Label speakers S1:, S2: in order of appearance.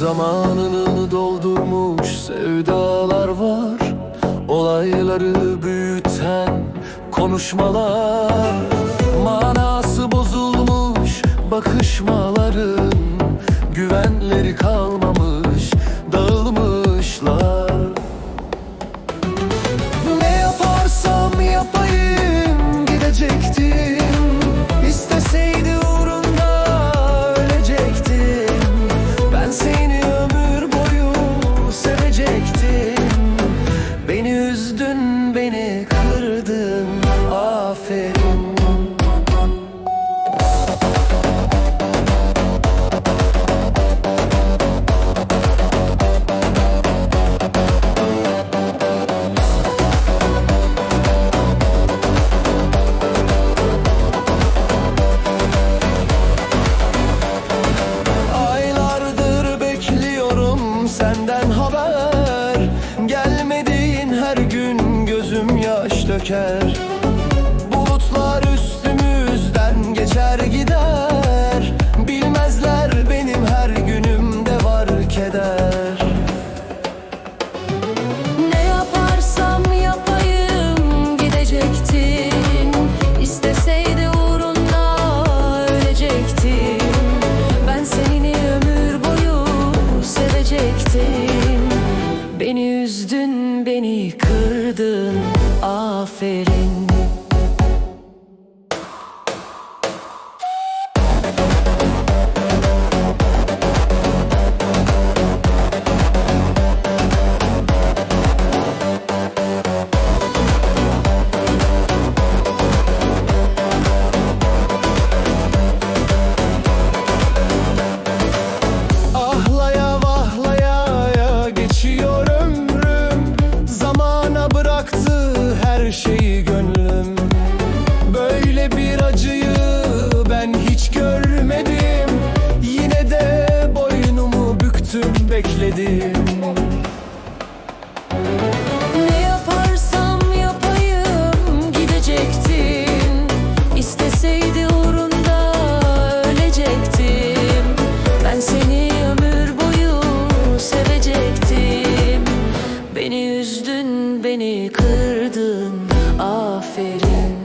S1: Zamanını doldurmuş sevdalar var. Olayları büyüten konuşmalar. Manası bozulmuş bakışmalar. döker fitting. bildim Ne yaparsam yapayım gidecektim. İsteseydi uğrunda ölecektim. Ben seni ömür boyu sevecektim. Beni üzdün, beni kırdın, aferin.